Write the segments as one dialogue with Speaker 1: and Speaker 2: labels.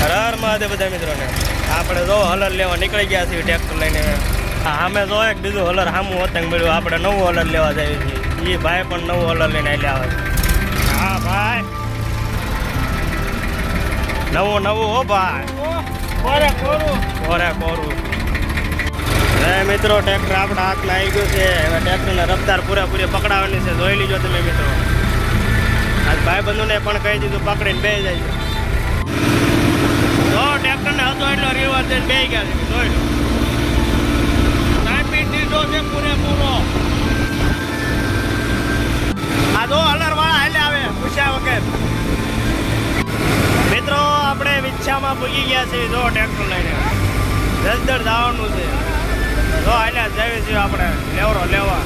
Speaker 1: હર હર મહાદેવ બધા મિત્રોને. આપણે જો હલર લેવા નીકળી ગયા છીએ ટ્રેક્ટર લઈને. અમે જો એક બીજું હલર સામું હોતંગ મળ્યું આપણે નવું હલર લેવા જઈએ છીએ. એ ભાઈ પણ નવું હલર લઈને આવી આવે હા ભાઈ. નવું નવું હો ભાઈ.
Speaker 2: કોરે. કોરું
Speaker 1: કોરે. હે મિત્રો ટ્રેક્ટર આપણા હાથમાં આવી ગયું છે. હવે ટ્રેક્ટરને રફતાર પૂરેપૂરી પકડાવવાની છે. જોઈ લીજો તમે મિત્રો. આજ ભાઈ બંધુને પણ કહી દીધું પકડીને બે જાય જો ટ્રેક્ટરને હતો એટલો રિવર થઈને બે ગયા છે. જોઈ લો.
Speaker 2: કાપી દીધો છે પૂરેપૂરો.
Speaker 1: આ તો અલર વાળા હાલે આવે, પૂછ્યા વગર. મિત્રો, આપણે વિચ્છામાં પૂગી ગયા છીએ. જો ટ્રેક્ટર લઈને. જસદણ જવાનું છે. જો હાલ્યા જઈએ છીએ આપણે. લેવરો લેવા.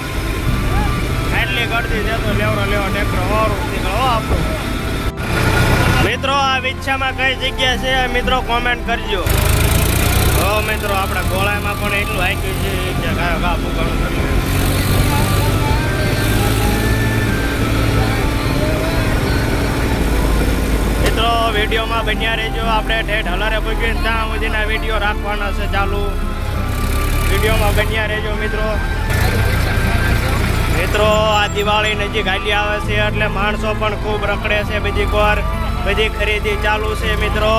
Speaker 1: એટલી ગળતી છે તો લેવરો લેવા ટ્રેક્ટર વારું નીકળો. આપણું. મિત્રો, આ વિચ્છામાં કઈ જગ્યા છે? મિત્રો કોમેન્ટ કરજો. હો, મિત્રો, આપણા ગોળામાં પણ એટલું આક્યું છે કે ગા ફૂકવાનું થતું મિત્રો, વિડીયોમાં બન્યા રહેજો. આપણે ઠેઠ હલારે પૂછીને ત્યાં સુધીના વીડિયો રાખવાના છે ચાલુ. વિડીયોમાં બન્યા રહેજો, મિત્રો. મિત્રો, આ દિવાળી નજીક હાલી આવે છે એટલે માણસો પણ ખૂબ રખડે છે બીજી કોર. બધી ખરીદી ચાલુ છે મિત્રો.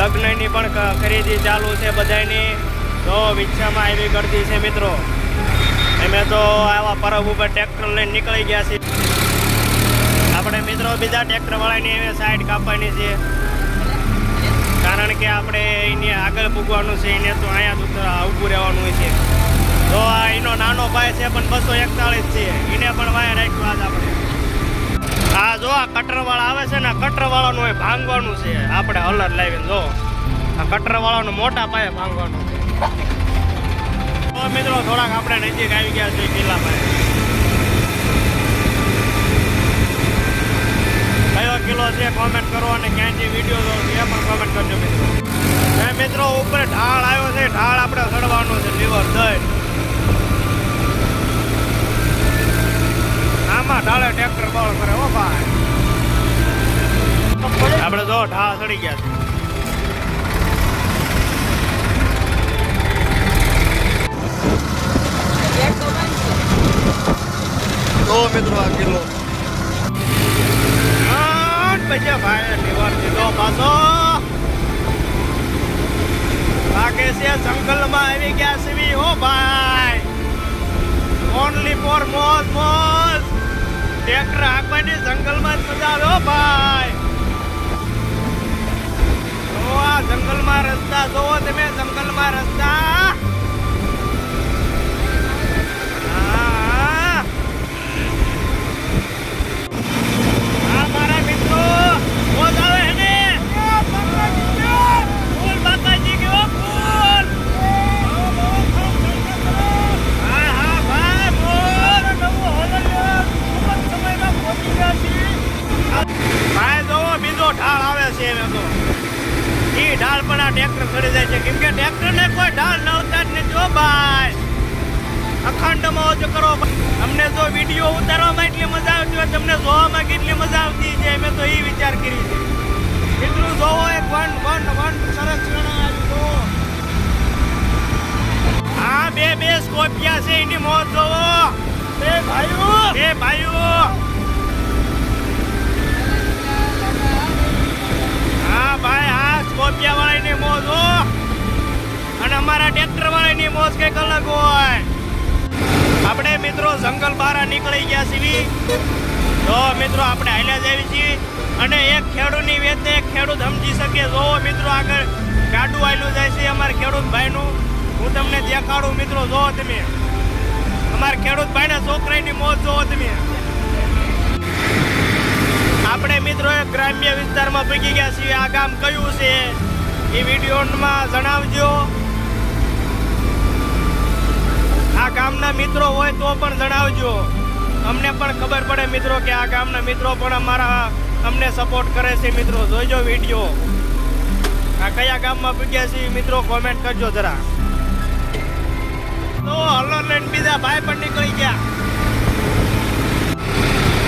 Speaker 1: લગ્નની પણ ખરીદી ચાલુ છે બધાની. તો વિચ્છામાં આવી કરતી છે મિત્રો. અમે તો આવા પરબ ઉપર ટ્રેક્ટર લઈને નીકળી ગયા છીએ. આપણે મિત્રો બીજા ટ્રેક્ટરવાળાની અમે સાઈડ કાપવાની છે. કારણ કે આપણે એને આગળ પૂગવાનું છે, એને તો અહીંયા ઊભું રહેવાનું છે. તો આ એનો નાનો ભાઈ છે પણ બસો એકતાળીસ છે. એને પણ વાય રાખ્યું આજ આપણે. આ જો આ કટરવાળા આવે છે ને કટર વાળાનું હોય ભાંગવાનું છે. આપણે હલર લાવીને જો. આ કટર વાળાનું મોટા પાયે ભાંગવાનું છે. તો મિત્રો, થોડાક આપણે નજીક આવી ગયા છે કિલ્લા પાસે. કયો કિલો છે કોમેન્ટ કરો અને ક્યાંથી વીડિયો જો એ પણ કોમેન્ટ કરજો મિત્રો. મિત્રો, ઉપર ઢાળ આવ્યો છે. ઢાળ આપણે ચડવાનો છે. લીવર દઈ આમાં ઢાળે ટ્રેક્ટર બોલ કરે હો ભાઈ આપણે જો ઢાળ ચડી ગયા છે. તો મિત્રો આ કિલ્લો. આઠ ભાઈ લીવર દીધો પાછો. લાગે છે જંગલમાં આવી ગયા છે હો ભાઈ. ઓનલી ફોર મોજ મોજ. ટ્રેક્ટર હાંકવાની જંગલમાં જ મજા આવે. હો ભાઈ. રસ્તા જોવો તમે જંગલમાં રસ્તા હા આ મારા મિત્રો મોજ આવે હે ને ફૂલ બાપાજી કે ઓ ફૂલ હા હા ભાઈ મોર ભાઈ જોવો બીજો ઢાળ આવે છે એમ તો ઈ ઢાળ પણ આ ટ્રેક્ટર ચડી જાય છે કેમ કે ટ્રેક્ટર ને કોઈ ઢાળ નડતા જ નથી હો ભાઈ અખંડ મોજ કરો. અમને તો વીડિયો ઉતારવામાં એટલી મજા આવતી હોય, તમને જોવામાં કેટલી મજા આવતી છે અમે તો એ વિચાર કરી છે. એટલું જોવો એક વન વન વન સરસ હા બે બે સ્કોપિયા છે, એની મોજ જોવો. એ ભાઈઓ! એ ભાઈઓ! હા ભાઈ હા સ્કોપિયા વાળાની મોજ હો. અને અમારા ટ્રેક્ટર વાળાની મોજ કંઈક અલગ હોય. આપણે મિત્રો જંગલ બહાર નીકળી ગયા છીએ. તો મિત્રો આપણે હાલ્યા જઈએ છીએ. અને એક ખેડૂતની વેચને એક ખેડૂત સમજી શકે. જો મિત્રો આગળ ગાડું આવેલું જાય છે અમારા ખેડૂત ભાઈનું હું તમને દેખાડું મિત્રો, જો તમે. અમારા ખેડૂત ભાઈના છોકરાની મોત જોવો તમે. આપણે મિત્રો ગ્રામ્ય વિસ્તારમાં ભૂગી ગયા છીએ. આ ગામ કયું છે? એ વિડીયોમાં જણાવજો. આ ગામના મિત્રો હોય તો પણ જણાવજો. અમને પણ ખબર પડે મિત્રો કે આ ગામના મિત્રો પણ અમારા અમને સપોર્ટ કરે છે મિત્રો. જોઈજો વીડિયો આ કયા ગામમાં પૂગ્યા છે મિત્રો કોમેન્ટ કરજો જરા. તો હલર લઈને બીજા ભાઈ પણ નીકળી ગયા.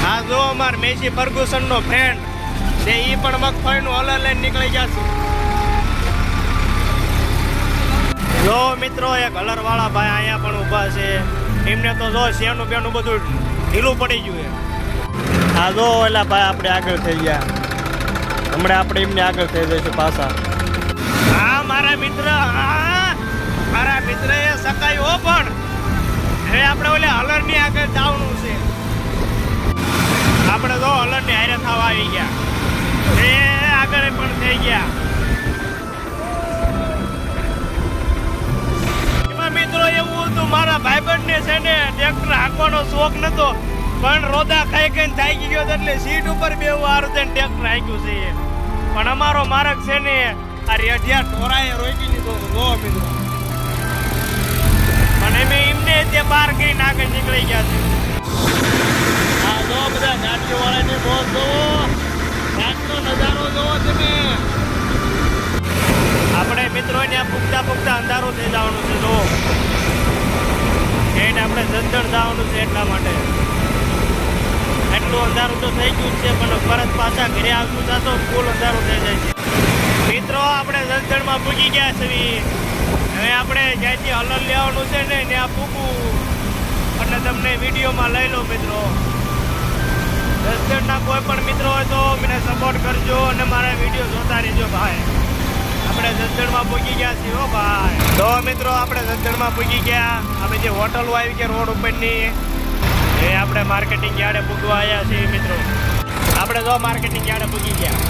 Speaker 1: હા જો અમાર મેસી ફર્ગુસન નો ફ્રેન્ડ તે એ પણ મગફળીનું હલર લઈને નીકળી ગયા છે જો મિત્રો, એક કલરવાળા ભાઈ અહીંયા પણ ઊભા છે. એમને તો જો શેનું બેનું બધું ઢીલું પડી ગયું આ જો એલા ભાઈ આપણે આગળ થઈ ગયા. હમણાં આપણે એમને આગળ થઈ જઈશું પાછા. હા, મારા મિત્ર, હા. મારા મિત્ર એ સકાય હો પણ. હવે આપણે ઓલે હલરની આગળ જવાનું છે. આપણે તો હલરની હારે થવા આવી ગયા. એ આગળ પણ થઈ ગયા. એવું હતું. મારા ભાઈબંધને છે ને ટ્રેક્ટર હાંકવાનો શોખ નતો. પણ રોદા ખાઈ ખાઈને થાકી ગયો એટલે સીટ ઉપર બે વાર ટ્રેક્ટર હાંક્યું છે પણ અમારો માર્ગ છે ને, આ રેઢિયા ઢોરાએ રોકી લીધો હતો. જો મિત્રો. મેં એમને તે બહાર કરીને આગળ નીકળી ગયા છે. આ જો બધા ગાડીઓ વાળાની મોજ જોવો. રાતનો નજારો જોવો તમે. આપણે મિત્રો ત્યાં પૂગતા પૂગતા અંધારું થઈ જવાનું છે જો એને આપણે જંજણ જવાનું છે એટલા માટે. એટલું અંધારું તો થઈ ગયું છે, પણ પરત પાછા ઘરે આવતું થતો ફૂલ અંધારું થઈ જાય છે. મિત્રો, આપણે જંજણમાં પૂગી ગયા છીએ. હવે આપણે જ્યાંથી હલર લેવાનું છે ને, ત્યાં પૂગવું અને તમને વિડીયોમાં લઈ લો મિત્રો. જસદણના કોઈ પણ મિત્રો હોય તો મને સપોર્ટ કરજો અને મારા વીડિયો જોતા રહેજો, ભાઈ. આપણે જંજણમાં પૂગી ગયા છીએ, હો ભાઈ. તો મિત્રો, આપણે જંજણમાં પૂગી ગયા. આપણે જે હોટલો આવી ગયા, રોડ ઉપરની. એ આપણે માર્કેટિંગ યાર્ડે પૂગવા આવ્યા છીએ, મિત્રો. આપણે જો માર્કેટિંગ યાર્ડે પૂગી ગયા.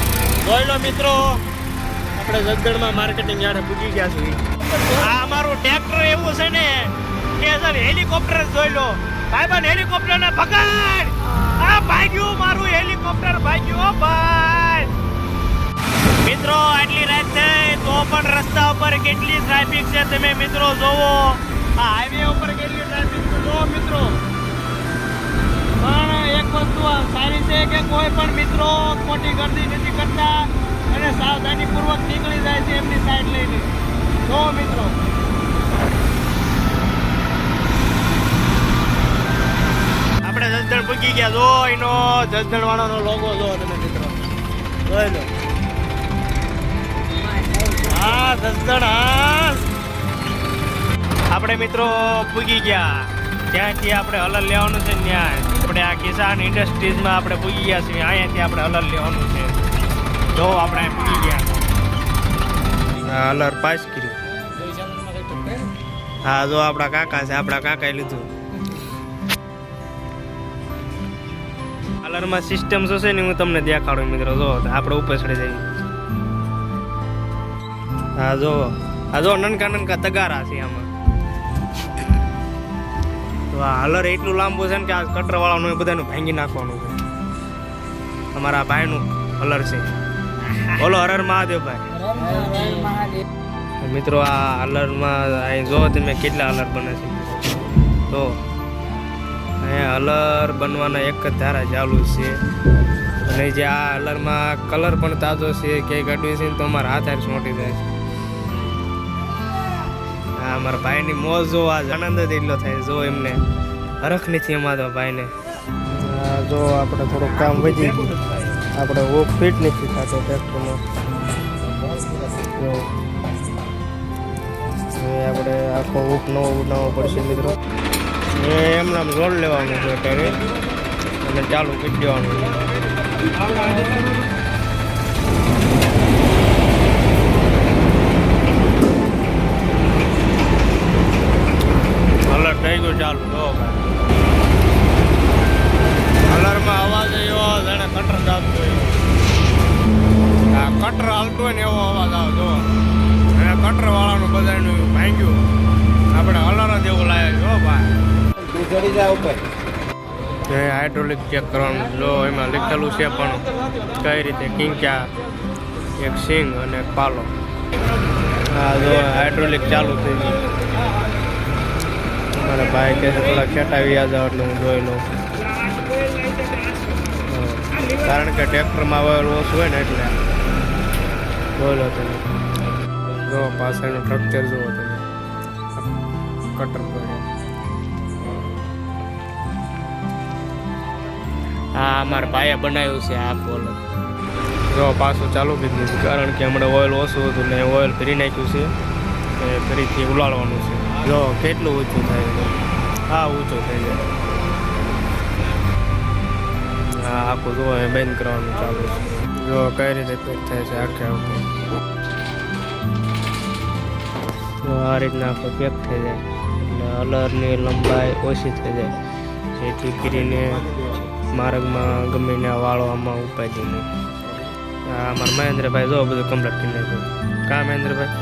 Speaker 1: જોઈ લો મિત્રો, આપણે જંજણમાં માર્કેટિંગ યાર્ડે પૂગી ગયા છીએ. આ અમારું ટ્રેક્ટર એવું છે ને કે સર હેલિકોપ્ટર જોઈ લો. ભાઈબંધ હેલિકોપ્ટર ને પકડ આ ભાગ્યું, મારું હેલિકોપ્ટર ભાગ્યું ભાઈ. મિત્રો, આટલી રાત થઈ, તો પણ રસ્તા ઉપર કેટલી ટ્રાફિક છે તમે મિત્રો જોવો. આ હાઈવે ઉપર કેટલી ટ્રાફિક છે જોવો મિત્રો. પણ એક વસ્તુ સારી છે કે કોઈ પણ મિત્રો ખોટી ગરદી નથી કરતા અને સાવધાનીપૂર્વક નીકળી જાય છે એમની સાઈડ લઈને. જો મિત્રો. આપણે જસદણ પૂકી ગયા. જો એનો જસદણ વાળાનો લોગો જો તમે મિત્રો. જોઈ લો. હા જસદણ હા આપણે મિત્રો પૂગી ગયા. ત્યાંથી આપણે હલર લેવાનું છે ત્યાં આપણે આ કિસાન ઇન્ડસ્ટ્રીઝમાં આપણે પૂગી ગયા છીએ. અહીંયાથી આપણે હલર લેવાનું છે. જો આપણે પૂગી ગયા. હલર પાસ કર્યું. હા, જો આપણા કાકા છે. આપણા કાકાએ લીધું. હલરમાં સિસ્ટમ શું છે ને હું તમને દેખાડું મિત્રો. જો, આપણે ઉપર ચડી જઈએ. હા જો, આ જો નનકા નનકા તગારા છે આમાં. તો આ હલર એટલું લાંબુ છે ને કે આ કટરવાળાનું એ બધાનું ભાંગી નાખવાનું છે. ભાઈનું હલર છે. બોલો હરર મહાદેવ ભાઈ. મિત્રો, આ હલરમાં અહીં જો તમે કેટલા હલર બને છે. તો અહીંયા હલર બનવાના એક જ ધારા ચાલુ છે. અને જે આ હલરમાં કલર પણ તાજો છે, કે કાઢવી છે ને તો અમારા હાથ હાથ છોટી જાય છે. હા અમારા ભાઈની મોજ જો આજ આનંદ જ એટલો થાય જો એમને હરખ નથી અમારા ભાઈને. જો આપણે થોડુંક કામ વધી ગયું. આપણે ઓ ફિટ નથી થતો ટ્રેક્ટરમાં. આપણે આખો ઊપ નવો બનાવવો પડશે મિત્રો. એ એમના રોડ લેવાનું છે અત્યારે. અને ચાલુ કરી દેવાનું એ હાઇડ્રોલિક ચેક કરવાનું, જો એમાં લખેલું છે પણ કઈ રીતે કિંક્યા એક સિંગ અને એક પાલો. હા જો હાઇડ્રોલિક ચાલુ થઈ ગયું. મારા ભાઈ કહે છે થોડા ખેટાવી જાવ એટલે હું જોઈ લઉં. કારણ કે ટ્રેક્ટરમાં હવે ઓછું હોય ને એટલે. જોઈ લો તમે. જો પાછળનું ટ્રક્ચર જુઓ તમે. કટર પર. હા અમારા ભાઈએ બનાવ્યું છે, આ પોલ જો, પાછું ચાલુ કરી દીધું, કારણ કે હમણાં ઓઇલ ઓછું હતું ને ઓઇલ ફરી નાખ્યું છે, એ ફરીથી ઉલાળવાનું છે. જો, કેટલું ઊંચું થાય છે? હા ઊંચું થઈ જાય. હા, આખું જો એ બંધ કરવાનું ચાલુ છે. જો, કઈ રીતે પેક થાય છે આખે આખું? જો, આ રીતના આખું પેક થઈ જાય. એટલે અલરની લંબાઈ ઓછી થઈ જાય. જેથી કરીને માર્ગમાં ગમે ને વાળો આમાં ઉપાય દઈને અમારા મહેન્દ્રભાઈ જો બધું કમ્પ્લીટ કરી નાખ્યું. કા મહેન્દ્રભાઈ?